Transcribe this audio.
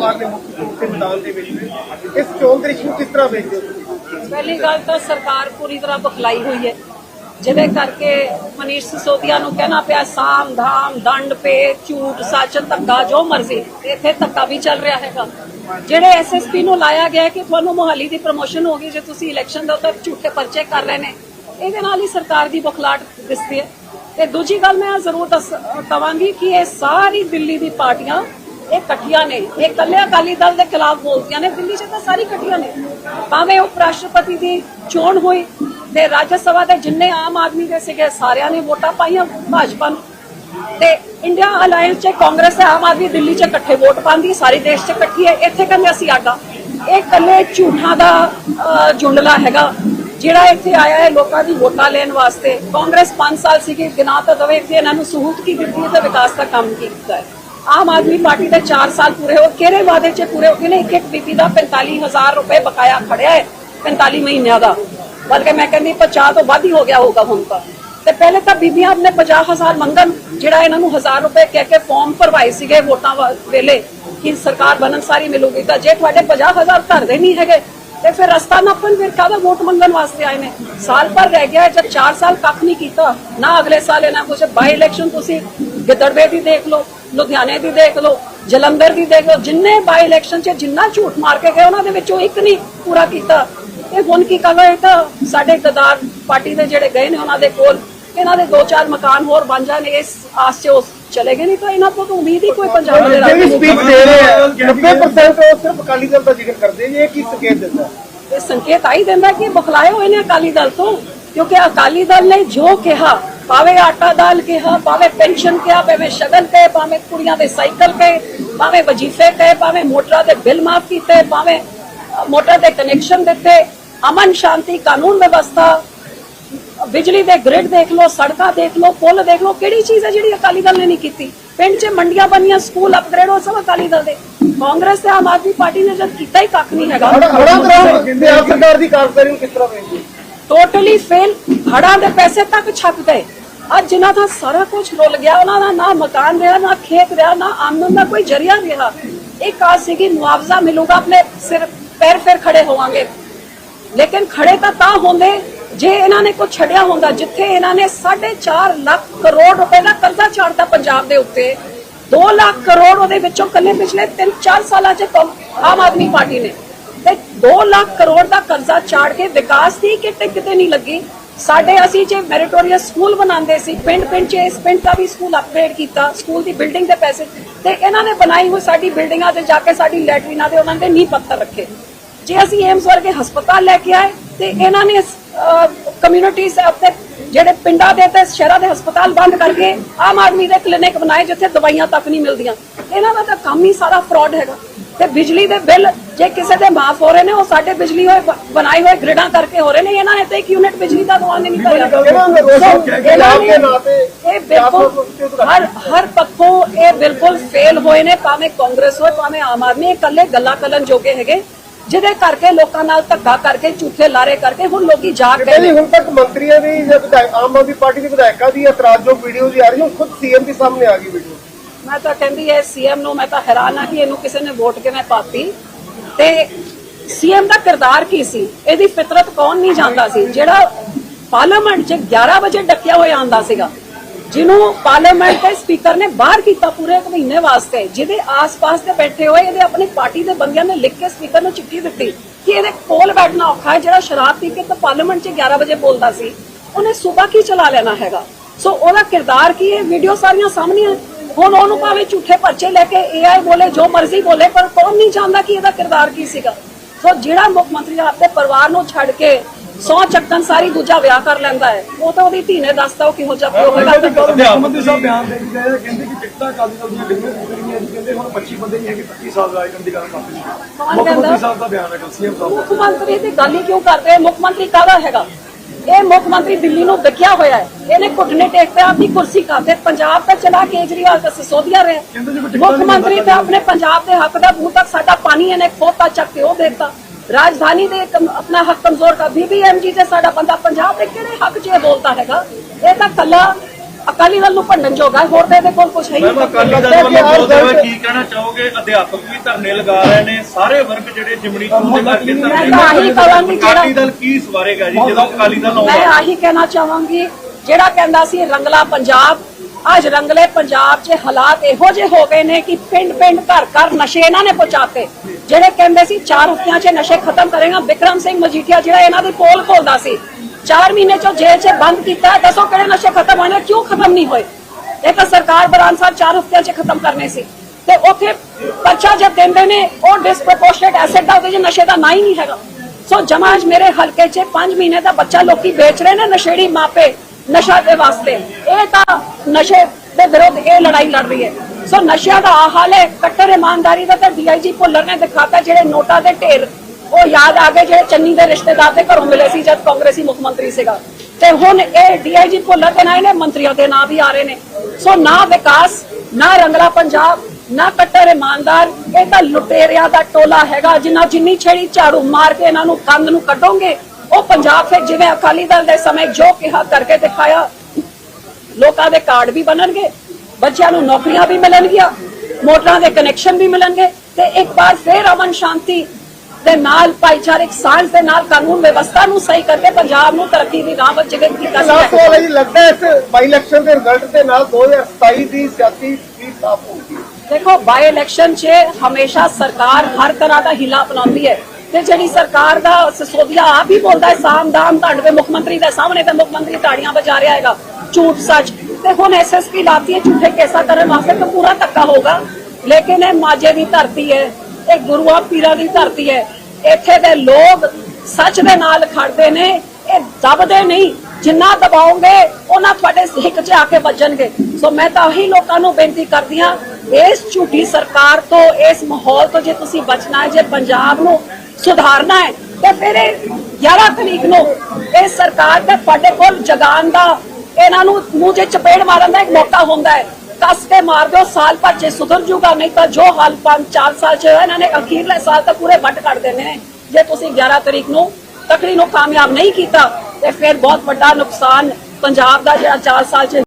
ਉਮੀਦਵਾਰ ਦੇ ਮੁੱਖ ਤੌਰ ਤੇ ਮੈਦਾਨ ਦੇ ਵਿੱਚ ਇਸ ਚੋਣ ਤਰੀਕ ਨੂੰ ਕਿਸ ਤਰ੍ਹਾਂ ਵੇਖਦੇ ਹੋ ਪਹਿਲੀ ਗੱਲ ਤਾਂ ਸਰਕਾਰ ਪੂਰੀ ਤਰ੍ਹਾਂ ਬਖਲਾਈ ਹੋਈ ਹੈ। ਜਿਹਦੇ ਕਰਕੇ ਮਨੀਸ਼ ਸਿਸੋਦੀਆ ਨੂੰ ਕਹਿਣਾ ਪਿਆ, ਸਾਮ ਧਾਮ, ਦੰਡ ਪੇ ਝੂਠ ਸੱਚ ਧੱਕਾ, ਜੋ ਮਰਜ਼ੀ, ਇੱਥੇ ਧੱਕਾ ਵੀ ਚੱਲ ਰਿਹਾ ਹੈਗਾ। ਜਿਹੜੇ ਐਸਐਸਪੀ ਨੂੰ ਲਾਇਆ ਗਿਆ ਕਿ ਤੁਹਾਨੂੰ ਮੁਹਾਲੀ ਦੀ ਪ੍ਰਮੋਸ਼ਨ ਹੋ ਗਈ, ਜੇ ਤੁਸੀਂ ਇਲੈਕਸ਼ਨ ਦੇ ਉੱਤੇ ਝੂਠੇ ਪਰਚੇ ਕਰ ਰਹੇ ਨੇ, ਇਹਦੇ ਨਾਲ ਹੀ ਸਰਕਾਰ ਦੀ ਬਖਲਾਟ ਦਿਸਦੀ ਹੈ। ਤੇ ਦੂਜੀ ਗੱਲ ਮੈਂ ਜ਼ਰੂਰ ਦੱਸ ਕਵਾਂਗੀ ਕਿ ਇਹ ਸਾਰੀ ਦਿੱਲੀ ਦੀ ਪਾਰਟੀਆਂ ਇਹ ਇਕੱਠੀਆਂ ਨੇ। ਇਹ ਇਕੱਲੇ ਅਕਾਲੀ ਦਲ ਦੇ ਖਿਲਾਫ ਬੋਲਦੀਆਂ ਨੇ। ਦਿੱਲੀ 'ਚ ਤਾਂ ਸਾਰੀ ਇਕੱਠੀਆਂ ਨੇ। ਭਾਵੇਂ ਉਪ ਰਾਸ਼ਟਰਪਤੀ ਦੀ ਚੋਣ ਹੋਈ ਤੇ ਰਾਜ ਸਭਾ ਦੇ ਜਿੰਨੇ ਆਮ ਆਦਮੀ ਦੇ ਸੀਗੇ, ਸਾਰਿਆਂ ਨੇ ਵੋਟਾਂ ਪਾਈਆਂ ਭਾਜਪਾ ਨੂੰ। ਤੇ ਇੰਡੀਆ ਅਲਾਈਅੰਸ 'ਚ ਕਾਂਗਰਸ ਤੇ ਆਮ ਆਦਮੀ ਦਿੱਲੀ 'ਚ ਇਕੱਠੇ ਵੋਟ ਪਾਉਂਦੀ, ਸਾਰੇ ਦੇਸ਼ 'ਚ ਇਕੱਠੀ ਹੈ। ਇੱਥੇ ਕਹਿੰਦੇ ਅਸੀਂ ਆਡਾ। ਇਹ ਇਕੱਲੇ ਝੂਠਾਂ ਦਾ ਜੁੰਡਲਾ ਹੈਗਾ, ਜਿਹੜਾ ਇੱਥੇ ਆਇਆ ਹੈ ਲੋਕਾਂ ਦੀ ਵੋਟਾਂ ਲੈਣ ਵਾਸਤੇ। ਕਾਂਗਰਸ 5 ਸਾਲ ਸੀਗੀ ਗਿਨਾ ਤਾਂ ਦਵੇ ਇੱਥੇ ਇਹਨਾਂ ਨੂੰ ਸਹੂਲਤ ਕੀ ਦਿੱਤੀ ਹੈ ਤੇ ਵਿਕਾਸ ਦਾ ਕੰਮ ਕੀ ਕੀਤਾ ਹੈ। ਆਮ ਆਦਮੀ ਪਾਰਟੀ ਦੇ 4 ਸਾਲ ਪੂਰੇ ਹੋ ਕਿਹੜੇ ਵਾਅਦੇ 'ਚ ਪੂਰੇ ਹੋ ਗਏ ਨੇ? ਇੱਕ ਇੱਕ ਬੀਬੀ ਦਾ 45000 ਰੁਪਏ ਬਕਾਇਆ ਖੜਿਆ ਹੈ 45 ਮਹੀਨਿਆਂ ਦਾ। ਬਲਕਿ ਮੈਂ ਕਹਿੰਦੀ 50 ਤੋਂ ਵੱਧ ਹੀ ਹੋ ਗਿਆ ਹੋਗਾ ਹੁਣ ਤਾਂ। ਤੇ ਪਹਿਲੇ ਤਾਂ ਬੀਬੀਆਂ ਆਪਣੇ 50000 ਮੰਗਣ, ਜਿਹੜਾ ਇਹਨਾਂ ਨੂੰ 1000 ਰੁਪਏ ਕਹਿ ਕੇ ਫਾਰਮ ਭਰਵਾਏ ਸੀਗੇ ਵੋਟਾਂ ਵੇਲੇ ਕਿ ਸਰਕਾਰ ਬਣਨ ਸਾਰੀ ਮਿਲੂਗੀ ਤਾਂ ਜੇ ਤੁਹਾਡੇ 50000 ਧਰਦੇ ਨਹੀਂ ਹੈਗੇ, ਤੇ ਫਿਰ ਰਸਤਾ ਨਾਪਣ ਫਿਰ ਕਾਹਦਾ ਵੋਟ ਮੰਗਣ ਵਾਸਤੇ ਆਏ ਨੇ? ਸਾਲ ਭਰ ਰਹਿ ਗਿਆ ਜਦ 4 ਸਾਲ ਕੱਖ ਨਹੀਂ ਕੀਤਾ, ਨਾ ਅਗਲੇ ਸਾਲ ਇਹਨਾਂ ਕੁਝ ਬਾਈ ਇਲੈਕਸ਼ਨ ਤੁਸੀਂ ਗਿੱਦੜਵੇ ਦੀ ਦੇਖ ਲਓ। ਲੁਧਿਆਣੇ ਦੀ ਦੇਖ ਲਓ ਜਲੰਧਰ ਦੀ ਦੇਖ ਲਓ ਜਿੰਨੇ ਬਾਈ ਇਲੈਕਸ਼ਨ 'ਚ ਜਿੰਨਾ ਝੂਠ ਮਾਰ ਕੇ ਗਏ ਉਹਨਾਂ ਦੇ ਵਿੱਚੋਂ ਇੱਕ ਨਹੀਂ ਪੂਰਾ ਕੀਤਾ। ਇਹ ਹੁਣ ਕੀ ਕਹੋ ਇਹ ਤਾਂ ਸਾਡੇ ਇਕਤਦਾਰ ਪਾਰਟੀ ਦੇ ਜਿਹੜੇ ਗਏ ਨੇ ਉਹਨਾਂ ਦੇ ਕੋਲ ਇਹਨਾਂ ਦੇ ਦੋ ਚਾਰ ਮਕਾਨ ਹੋਰ ਬਣ ਜਾਣ ਇਸ ਆਸ 'ਚ ਉਹ ਚਲੇ ਗਏ ਨਹੀਂ ਤਾਂ ਇਹਨਾਂ ਤੋਂ ਉਮੀਦ ਹੀ ਕੋਈ ਪੰਜਾਬ ਦੇ ਰਾਜ ਸਪੀਚ ਦੇ ਰਹੇ ਆ 90% ਉਹ ਸਿਰਫ ਅਕਾਲੀ ਦਲ ਦਾ ਜ਼ਿਕਰ ਕਰਦੇ ਨੇ ਇਹ ਕੀ ਸੰਕੇਤ ਦਿੰਦਾ? ਇਹ ਸੰਕੇਤ ਆਈ ਦਿੰਦਾ ਕਿ ਬਖਲਾਏ ਹੋਏ ਨੇ ਅਕਾਲੀ ਦਲ ਤੋਂ ਕਿਉਂਕਿ ਅਕਾਲੀ ਦਲ ਨੇ ਜੋ ਕਿਹਾ ਭਾਵੇਂ ਆਟਾ ਦਾਲ ਕਿਹਾ, ਭਾਵੇਂ ਪੈਨਸ਼ਨ ਕਿਹਾ, ਭਾਵੇਂ ਸ਼ਗਨ ਕਹੇ, ਭਾਵੇਂ ਕੁੜੀਆਂ ਦੇ ਸਾਈਕਲ ਕਹੇ, ਭਾਵੇਂ ਵਜੀਫੇ ਕਹੇ, ਭਾਵੇਂ ਮੋਟਰਾਂ ਦੇ ਬਿੱਲ ਮਾਫ ਕੀਤੇ, ਭਾਵੇਂ ਮੋਟਰ ਦੇ ਕਨੈਕਸ਼ਨ ਦਿੱਤੇ, ਅਮਨ ਸ਼ਾਂਤੀ ਕਾਨੂੰਨ ਵਿਵਸਥਾ, ਬਿਜਲੀ ਦੇ ਗ੍ਰਿਡ ਦੇਖ ਲਓ, ਸੜਕਾਂ ਦੇਖ ਲਓ, ਪੁਲ ਦੇਖ ਲਓ, ਕਿਹੜੀ ਚੀਜ਼ ਹੈ ਜਿਹੜੀ ਅਕਾਲੀ ਦਲ ਨੇ ਨਹੀਂ ਕੀਤੀ? ਪਿੰਡ 'ਚ ਮੰਡੀਆਂ ਬਣੀਆਂ, ਸਕੂਲ ਅਪਗ੍ਰੇਡ ਹੋ ਸਭ ਅਕਾਲੀ ਦਲ ਦੇ। ਕਾਂਗਰਸ ਤੇ ਆਮ ਆਦਮੀ ਪਾਰਟੀ ਨੇ ਜਦ ਕੀਤਾ ਹੀ ਕੱਖ ਨਹੀਂ ਹੈਗਾ। ਹੜਾ ਹੜਾ ਦੌਰਾਨ ਪੰਜਾਬ ਸਰਕਾਰ ਦੀ ਕਾਰਗੁਜ਼ਾਰੀ ਨੂੰ ਕਿਸ ਤਰ੍ਹਾਂ ਵੇਖਦੇ ਟੋਟਲੀ ਫੇਲ ਹੜਾਂ ਦੇ ਪੈਸੇ ਤੱਕ ਛੱਪ ਗਏ। ਅੱਜ ਜਿਨ੍ਹਾਂ ਦਾ ਸਾਰਾ ਕੁਝ ਰੁਲ ਗਿਆ, ਉਹਨਾਂ ਦਾ ਨਾ ਮਕਾਨ ਰਿਹਾ, ਨਾ ਖੇਤ ਰਿਹਾ, ਨਾ ਆਮਦਨ ਦਾ ਕੋਈ ਜਰੀਆ ਰਿਹਾ। ਇੱਕ ਆਸ ਸੀ ਕਿ ਮੁਆਵਜ਼ਾ ਮਿਲੂਗਾ ਆਪਣੇ ਸਿਰ, ਪੈਰ ਫਿਰ ਖੜੇ ਹੋਵਾਂਗੇ। ਲੇਕਿਨ ਖੜੇ ਤਾਂ ਤਾਂ ਹੁੰਦੇ, ਜੇ ਇਹਨਾਂ ਨੇ ਕੁਝ ਛੱਡਿਆ ਹੁੰਦਾ, ਜਿੱਥੇ ਇਹਨਾਂ ਨੇ 4.5 ਲੱਖ ਕਰੋੜ ਰੁਪਏ ਦਾ ਕਰਜ਼ਾ ਚਾੜਤਾ ਪੰਜਾਬ ਦੇ ਉੱਤੇ 2 ਲੱਖ ਕਰੋੜ ਉਹਦੇ ਵਿੱਚੋਂ ਕੱਲੇ ਪਿਛਲੇ 3-4 ਸਾਲਾਂ 'ਚ ਆਮ ਆਦਮੀ ਪਾਰਟੀ ਨੇ। ਤੇ 2 ਲੱਖ ਕਰੋੜ ਦਾ ਕਰਜ਼ਾ ਚਾੜ ਕੇ ਵਿਕਾਸ ਦੀ ਕਿਤੇ ਕਿਤੇ ਨਹੀਂ ਲੱਗੀ। ਸਾਡੇ ਅਸੀਂ ਜੇ ਮੈਰੀਟੋਰੀਅਸ ਸਕੂਲ ਬਣਾਉਂਦੇ ਸੀ, ਪਿੰਡ ਪਿੰਡ 'ਚ ਇਸ ਪਿੰਡ ਦਾ ਵੀ ਸਕੂਲ ਅਪਗ੍ਰੇਡ ਕੀਤਾ ਸਕੂਲ ਦੀ ਬਿਲਡਿੰਗ ਦੇ ਪੈਸੇ, ਤੇ ਇਹਨਾਂ ਨੇ ਬਣਾਈ ਹੋਈ ਸਾਡੀ ਬਿਲਡਿੰਗਾਂ ਤੇ ਜਾ ਕੇ ਸਾਡੀ ਲੈਟਰੀਨਾਂ ਦੇ ਉਹਨਾਂ ਦੇ ਨੀਂਹ ਪੱਥਰ ਰੱਖੇ। ਜੇ ਅਸੀਂ ਏਮਸ ਵਰਗੇ ਹਸਪਤਾਲ ਲੈ ਕੇ ਆਏ, ਤੇ ਇਹਨਾਂ ਨੇ ਕਮਿਊਨਿਟੀਜ਼ ਆਪਣੇ ਜਿਹੜੇ ਪਿੰਡਾਂ ਦੇ ਤੇ ਸ਼ਹਿਰਾਂ ਦੇ ਹਸਪਤਾਲ ਬੰਦ ਕਰਕੇ ਆਮ ਆਦਮੀ ਦੇ ਕਲੀਨਿਕ ਬਣਾਏ ਜਿੱਥੇ ਦਵਾਈਆਂ ਤੱਕ ਨਹੀਂ ਮਿਲਦੀਆਂ। ਇਹਨਾਂ ਦਾ ਤਾਂ ਕੰਮ ਹੀ ਸਾਰਾ ਫਰਾਡ ਹੈਗਾ। ਤੇ ਬਿਜਲੀ ਦੇ ਬਿੱਲ ਜੇ ਕਿਸੇ ਦੇ ਮਾਫ ਹੋ ਰਹੇ ਨੇ ਉਹ ਸਾਡੇ ਬਿਜਲੀ ਹੋਏ ਬ- ਬਣਾਏ ਹੋਏ ਗ੍ਰਿਡਾਂ ਕਰਕੇ ਹੋ ਰਹੇ ਨੇ ਇਹਨਾਂ ਨੇ ਤਾਂ ਇੱਕ ਯੂਨਿਟ ਬਿਜਲੀ ਦਾ ਦਵਾਨ ਨਹੀਂ ਭਰਿਆ ਇਹ ਬਿਲਕੁਲ ਹਰ ਹਰ ਪੱਖੋਂ ਇਹ ਬਿਲਕੁਲ ਫੇਲ ਹੋਏ ਨੇ ਭਾਵੇਂ ਕਾਂਗਰਸ ਹੋਏ ਭਾਵੇਂ ਆਮ ਆਦਮੀ ਇਕੱਲੇ ਗੱਲਾਂ ਕਰਨ ਜੋਗੇ ਹੈਗੇ ਜਿਹਦੇ ਕਰਕੇ ਲੋਕਾਂ ਨਾਲ ਧੱਕਾ ਕਰਕੇ ਝੂਠੇ ਲਾਰੇ ਕਰਕੇ ਹੁਣ ਲੋਕੀ ਜਾਗ ਗਏ ਨੇ। ਹੁਣ ਤੱਕ ਮੰਤਰੀਆਂ ਦੀ ਜਾਂ ਵਿਧਾਇਕ ਆਮ ਆਦਮੀ ਪਾਰਟੀ ਦੇ ਵਿਧਾਇਕਾਂ ਦੀ ਇਤਰਾਜ਼ਯੋਗ ਵੀਡੀਓ ਦੀ ਆ ਰਹੀ ਹੈ ਹੁਣ ਖੁਦ ਸੀਐਮ ਦੇ ਸਾਹਮਣੇ ਆ ਗਈ ਵੀਡੀਓ। ਮੈਂ ਤਾਂ ਕਹਿੰਦੀ ਐ ਸੀਐਮ ਨੂੰ ਮੈਂ ਤਾਂ ਹੈਰਾਨ ਆ ਕਿ ਇਹਨੂੰ ਕਿਸੇ ਨੇ ਵੋਟ ਕਿਵੇਂ ਪਾਤੀ। ਤੇ ਸੀਐਮ ਦਾ ਕਿਰਦਾਰ ਕੀ ਸੀ? ਇਹਦੀ ਫਿਤਰਤ ਕੌਣ ਨਹੀਂ ਜਾਣਦਾ ਸੀ? ਜਿਹੜਾ ਪਾਰਲੀਮੈਂਟ 'ਚ 11 ਵਜੇ ਡੱਕਿਆ ਹੋਇਆ ਆਂਦਾ ਸੀਗਾ, ਜਿਹਨੂੰ ਪਾਰਲੀਮੈਂਟ ਦੇ ਸਪੀਕਰ ਨੇ ਬਾਹਰ ਕੀਤਾ ਪੂਰੇ ਇੱਕ ਮਹੀਨੇ ਵਾਸਤੇ, ਜਿਹਦੇ ਆਸ-ਪਾਸ ਤੇ ਬੈਠੇ ਹੋਏ ਇਹਦੇ ਆਪਣੀ ਪਾਰਟੀ ਦੇ ਬੰਦਿਆਂ ਨੇ ਲਿਖ ਕੇ ਸਪੀਕਰ ਨੂੰ ਚਿੱਠੀ ਦਿੱਤੀ ਕਿ ਇਹਦੇ ਕੋਲ ਬੈਠਣਾ ਔਖਾ ਹੈ, ਜਿਹੜਾ ਸ਼ਰਾਬ ਪੀ ਕੇ ਤਾਂ ਪਾਰਲੀਮੈਂਟ 'ਚ 11 ਵਜੇ ਬੋਲਦਾ ਸੀ। ਉਹਨੇ ਸੂਬਾ ਕੀ ਚਲਾ ਲੈਣਾ ਹੈਗਾ? ਸੋ ਉਹਦਾ ਕਿਰਦਾਰ ਕੀ ਹੈ? ਵੀਡੀਓ ਸਾਰੀਆਂ ਸਾਹਮਣੇ ਹੁਣ ਉਹਨੂੰ ਭਾਵੇਂ ਝੂਠੇ ਪਰਚੇ ਲੈ ਕੇ ਏਆਈ ਬੋਲੇ ਜੋ ਮਰਜ਼ੀ ਬੋਲੇ ਪਰ ਕੌਣ ਨਹੀਂ ਜਾਣਦਾ ਕਿ ਇਹਦਾ ਕਿਰਦਾਰ ਕੀ ਸੀਗਾ। ਸੋ ਜਿਹੜਾ ਮੁੱਖ ਮੰਤਰੀ ਆਪਣੇ ਪਰਿਵਾਰ ਨੂੰ ਛੱਡ ਕੇ ਸੌ ਚੱਕਣ ਸਾਰੀ ਦੂਜਾ ਵਿਆਹ ਕਰ ਲੈਂਦਾ ਹੈ ਉਹ ਤਾਂ ਉਹਦੀ ਧੀ ਨੇ ਦੱਸਦਾ ਉਹ ਕਿਹੋ ਜਿਹਾ ਪਿਓ ਹੈਗਾ ਮੁੱਖ ਮੰਤਰੀ ਸਾਹਿਬ ਬਿਆਨ ਦੇ ਗਏ ਕਹਿੰਦੇ ਕਿ ਟਿਕਟਾਂ ਕਾਲੀ ਦਲ ਦੀਆਂ ਬਿਲਕੁਲ ਨਹੀਂ ਜੀ ਕਹਿੰਦੇ ਹੁਣ 25 ਬੰਦੇ ਨਹੀਂ ਹੈਗੇ 25 ਸਾਲ ਰਾਜਨੀਤੀ ਦੀ ਗੱਲ ਕਰਦੇ ਮੁੱਖ? ਮੰਤਰੀ ਸਾਹਿਬ ਦਾ ਬਿਆਨ ਹੈ ਸੀਐਮ ਸਾਹਿਬ ਮੁੱਖ ਮੰਤਰੀ ਦੀ ਗੱਲ ਹੀ ਕਿਉਂ ਕਰਦੇ ਮੁੱਖ ਮੰਤਰੀ ਕਾਹਦਾ ਹੈਗਾ? ਇਹ ਮੁੱਖ ਮੰਤਰੀ ਦਿੱਲੀ ਨੂੰ ਵਿਕਿਆ ਹੋਇਆ ਹੈ। ਇਹਨੇ ਘੁੱਟਨੇ ਟੇਕ ਤੇ ਆਪਣੀ ਕੁਰਸੀ ਖਾਤੇ ਪੰਜਾਬ ਤਾਂ ਚਲਾ ਕੇਜਰੀਵਾਲ ਤਾਂ ਸਿਸੋਦੀਆ ਰਿਹਾ ਮੁੱਖ ਮੰਤਰੀ ਤਾਂ ਆਪਣੇ ਪੰਜਾਬ ਦੇ ਹੱਕ ਦਾ ਬੂਹ ਤੱਕ ਸਾਡਾ ਪਾਣੀ ਇਹਨੇ ਖੋਤਾ ਚੱਕ ਕੇ ਉਹ ਦੇਤਾ ਰਾਜਧਾਨੀ ਦੇ ਆਪਣਾ ਹੱਕ ਕਮਜ਼ੋਰ ਕਰ ਬੀਬੀਐਮਜੀ ਤੇ ਸਾਡਾ ਬੰਦਾ ਪੰਜਾਬ ਦੇ ਕਿਹੜੇ ਹੱਕ 'ਚ ਇਹ ਬੋਲਦਾ ਹੈਗਾ? ਇਹ ਤਾਂ ਕੱਲਾ ਅਕਾਲੀ ਦਲ ਨੂੰ ਭੰਡਣ ਜੋਗਾ ਹੋਰ ਤਾਂ ਇਹਦੇ ਕੋਲ ਕੁਝ ਹੈ ਹੀ ਮੈਮ ਅਕਾਲੀ ਦਲ ਵੱਲੋਂ ਹੋਏ ਦਲ- ਕੀ ਕਹਿਣਾ ਚਾਹੋਗੇ? ਅਧਿਆਪਕ ਵੀ ਧਰਨੇ ਲਗਾ ਰਹੇ ਨੇ ਸਾਰੇ ਵਰਗ ਜਿਹੜੇ ਜਿਮਣੀ ਚੋਣ ਦੇ ਕਰਕੇ ਧਰਨੇ ਮੈਂ ਤਾਂ ਆਹੀ ਕਹਾਂਗੀ ਜਿਹੜਾ- ਅਕਾਲੀ ਦਲ ਕੀ ਸਵਾਰੇਗਾ ਜੀ ਜਦੋਂ ਅਕਾਲੀ ਦਲ ਮੈਂ ਆਉਂਦਾ ਆਹੀ ਕਹਿਣਾ ਚਾਹਾਂਗੀ ਜਿਹੜਾ ਕਹਿੰਦਾ ਸੀ ਰੰਗਲਾ ਪੰਜਾਬ ਅੱਜ ਰੰਗਲੇ ਪੰਜਾਬ 'ਚ ਹਾਲਾਤ ਇਹੋ ਜਿਹੇ ਹੋ ਗਏ ਨੇ ਕਿ ਪਿੰਡ ਪਿੰਡ ਘਰ ਘਰ ਨਸ਼ੇ ਇਹਨਾਂ ਨੇ ਪਹੁੰਚਾਤੇ। ਜਿਹੜੇ ਕਹਿੰਦੇ ਸੀ ਚਾਰ ਹਫ਼ਤਿਆਂ 'ਚ ਨਸ਼ੇ ਖਤਮ ਕਰੇਗਾ ਵਿਕਰਮ ਸਿੰਘ ਮਜੀਠੀਆ ਜਿਹੜਾ ਇਹਨਾਂ ਦੀ ਪੋਲ ਖੋਲਦਾ ਸੀ। 4 ਮਹੀਨੇ 'ਚੋਂ ਜੇਲ੍ਹ 'ਚ ਬੰਦ ਕੀਤਾ ਦੱਸੋ ਕਿਹੜੇ ਨਸ਼ੇ ਖਤਮ ਹੋਏ ਨੇ ਕਿਉਂ ਖਤਮ ਨਹੀਂ ਇਹ ਤਾਂ ਸਰਕਾਰ ਬਰਾਨ ਸਾਹਿਬ ਚਾਰ ਹਫ਼ਤਿਆਂ 'ਚ ਖਤਮ ਕਰਨੇ ਸੀ ਤੇ ਉੱਥੇ ਪਰਚਾ ਜਦ ਦਿੰਦੇ ਨੇ ਉਹ ਡਿਸਪ੍ਰੋਪੋਰਸ਼ਨੇਟ ਐਸੈਟ ਦਾ ਉਹਦੇ 'ਚ ਨਸ਼ੇ ਦਾ ਨਾ ਹੀ ਨਹੀਂ ਹੈਗਾ ਸੋ ਜਮਾਜ ਮੇਰੇ ਹਲਕੇ 'ਚ 5 ਮਹੀਨੇ ਦਾ ਬੱਚਾ ਲੋਕੀ ਵੇਚ ਰਹੇ ਨੇ ਨਸ਼ੇੜੀ ਮਾਪੇ ਨਸ਼ਾ ਦੇ ਵਾਸਤੇ ਇਹ ਤਾਂ ਨਸ਼ੇ ਦੇ ਵਿਰੁੱਧ ਇਹ ਲੜਾਈ ਲੜ ਰਹੀ ਹੈ ਸੋ ਨਸ਼ਿਆਂ ਦਾ ਆਹ ਹਾਲ ਹੈ ਕੱਟਰ ਇਮਾਨਦਾਰੀ ਦਾ ਤਾਂ ਡੀਆਈਜੀ ਭੁੱਲਰ ਨੇ ਦਿਖਾਤਾ ਜਿਹੜੇ ਨੋਟਾਂ ਦੇ ਢੇਰ ਉਹ ਯਾਦ ਆ ਗਏ ਜਿਹੜੇ ਚੰਨੀ ਦੇ ਰਿਸ਼ਤੇਦਾਰ ਦੇ ਘਰੋਂ ਮਿਲੇ ਸੀ ਜਦ ਕਾਂਗਰਸੀ ਮੁੱਖ ਮੰਤਰੀ ਸੀਗਾ। ਤੇ ਹੁਣ ਇਹ ਡੀਆਈਜੀ ਭੁੱਲਰ ਦੇ ਨਾਂ ਇਹਨੇ ਮੰਤਰੀਆਂ ਦੇ ਨਾਂ ਵੀ ਆ ਰਹੇ ਨੇ। ਸੋ ਨਾ ਵਿਕਾਸ, ਨਾ ਰੰਗਲਾ ਪੰਜਾਬ, ਨਾ ਕੱਟਰ ਇਮਾਨਦਾਰ, ਇਹ ਤਾਂ ਲੁਟੇਰਿਆਂ ਦਾ ਟੋਲਾ ਹੈਗਾ। ਜਿੰਨਾ ਜਿੰਨੀ ਛੇੜੀ ਝਾੜੂ ਮਾਰ ਕੇ ਇਹਨਾਂ ਨੂੰ ਕੰਧ ਨੂੰ ਕੱਢੋਗੇ, ਉਹ ਪੰਜਾਬ ਫਿਰ ਜਿਵੇਂ ਅਕਾਲੀ ਦਲ ਦੇ ਸਮੇਂ ਜੋ ਕਿਹਾ ਕਰਕੇ ਦਿਖਾਇਆ, ਲੋਕਾਂ ਦੇ ਕਾਰਡ ਵੀ ਬਣਨਗੇ, ਬੱਚਿਆਂ ਨੂੰ ਨੌਕਰੀਆਂ ਵੀ ਮਿਲਣਗੀਆਂ, ਮੋਟਰਾਂ ਦੇ ਕਨੈਕਸ਼ਨ ਵੀ ਮਿਲਣਗੇ। ਤੇ ਇੱਕ ਵਾਰ ਫਿਰ ਅਮਨ ਸ਼ਾਂਤੀ ਦੇ ਨਾਲ ਭਾਈਚਾਰਕ ਸਾਂਝ ਦੇ ਨਾਲ ਕਾਨੂੰਨ ਵਿਵਸਥਾ ਨੂੰ ਸਹੀ ਕਰਕੇ ਪੰਜਾਬ ਨੂੰ ਤਰੱਕੀ ਦੀ ਰਾਹ ਵਿੱਚ ਜਗਤ ਕੀਤਾ ਲਾਸਟ ਸੀ। ਸਵਾਲ ਹੈ ਜੀ ਲੱਗਦਾ ਇਸ ਬਾਈ ਇਲੈਕਸ਼ਨ ਦੇ ਰਿਜ਼ਲਟ ਦੇ ਨਾਲ 2027 ਦੀ ਸਿਆਸੀ ਵੀ ਸਾਫ਼ ਹੋਊਗੀ ਦੇਖੋ ਬਾਈ ਇਲੈਕਸ਼ਨ 'ਚ ਹਮੇਸ਼ਾ ਸਰਕਾਰ ਹਰ ਤਰ੍ਹਾਂ ਦਾ ਹਿਲਾ ਅਪਣਾਉਂਦੀ ਹੈ ਤੇ ਜਿਹੜੀ ਸਰਕਾਰ ਦਾ ਸਸੋਦੀਆ ਆਪ ਹੀ ਬੋਲਦਾ ਹੈ ਸਾਮ ਦਾਮ ਤੁਹਾਡੇ ਮੁੱਖ ਮੰਤਰੀ ਦੇ ਸਾਹਮਣੇ ਤੇ ਮੁੱਖ ਮੰਤਰੀ ਤਾੜੀਆਂ ਵਜਾ ਰਿਹਾ ਹੈਗਾ ਝੂਠ ਸੱਚ। ਤੇ ਹੁਣ ਐਸਐਸਪੀ ਲਾਤੀ ਹੈ ਝੂਠੇ ਕੇਸਾਂ ਕਰਨ ਵਾਸਤੇ ਤਾਂ ਪੂਰਾ ਧੱਕਾ ਹੋਗਾ ਲੇਕਿਨ ਇਹ ਮਾਝੇ ਦੀ ਧਰਤੀ ਹੈ ਇਹ ਗੁਰੂਆਂ ਪੀਰਾਂ ਦੀ ਧਰਤੀ ਹੈ। ਇੱਥੇ ਦੇ ਲੋਕ ਸੱਚ ਦੇ ਨਾਲ ਖੜਦੇ ਨੇ, ਇਹ ਦਬਦੇ ਨਹੀਂ। ਜਿੰਨਾ ਦਬਾਓਗੇ, ਉਹਨਾਂ ਤੁਹਾਡੇ ਹਿੱਕ 'ਚ ਆ ਕੇ ਵੱਜਣਗੇ। ਸੋ ਮੈਂ ਤਾਂ ਉਹੀ ਲੋਕਾਂ ਨੂੰ ਬੇਨਤੀ ਕਰਦੀ ਹਾਂ, ਇਸ ਝੂਠੀ ਸਰਕਾਰ ਤੋਂ, ਇਸ ਮਾਹੌਲ ਤੋਂ ਜੇ ਤੁਸੀਂ ਬਚਣਾ ਹੈ, ਜੇ ਪੰਜਾਬ ਨੂੰ ਸੁਧਾਰਨਾ ਹੈ, ਤੇ ਫਿਰ ਇਹ 11 ਤਰੀਕ ਨੂੰ ਇਹ ਸਰਕਾਰ ਤੇ ਤੁਹਾਡੇ ਕੋਲ ਜਗਾਨ ਦਾ ਇਹਨਾਂ ਨੂੰ ਮੂੰਹ 'ਚ ਚਪੇੜ ਮਾਰਨ ਦਾ ਇੱਕ ਮੌਕਾ ਹੁੰਦਾ ਹੈ। ਕੱਸ ਕੇ ਮਾਰ ਦਿਓ ਸਾਲ ਭਰ 'ਚ ਸੁਧਰ ਜੂਗਾ ਨਹੀਂ ਤਾਂ ਜੋ ਹਾਲ 5-4 ਸਾਲ 'ਚ ਹੋਇਆ, ਇਹਨਾਂ ਨੇ ਅਖੀਰਲੇ ਸਾਲ ਤੱਕ ਪੂਰੇ ਵੱਟ ਕੱਢ ਦੇਣੇ ਨੇ। ਜੇ ਤੁਸੀਂ 11 ਤਰੀਕ ਨੂੰ ਤਕੜੀ ਨੂੰ ਕਾਮਯਾਬ ਨਹੀਂ ਕੀਤਾ ਤੇ ਫਿਰ ਬਹੁਤ ਵੱਡਾ ਨੁਕਸਾਨ ਪੰਜਾਬ ਦਾ ਜਿਹੜਾ 4 ਸਾਲ 'ਚ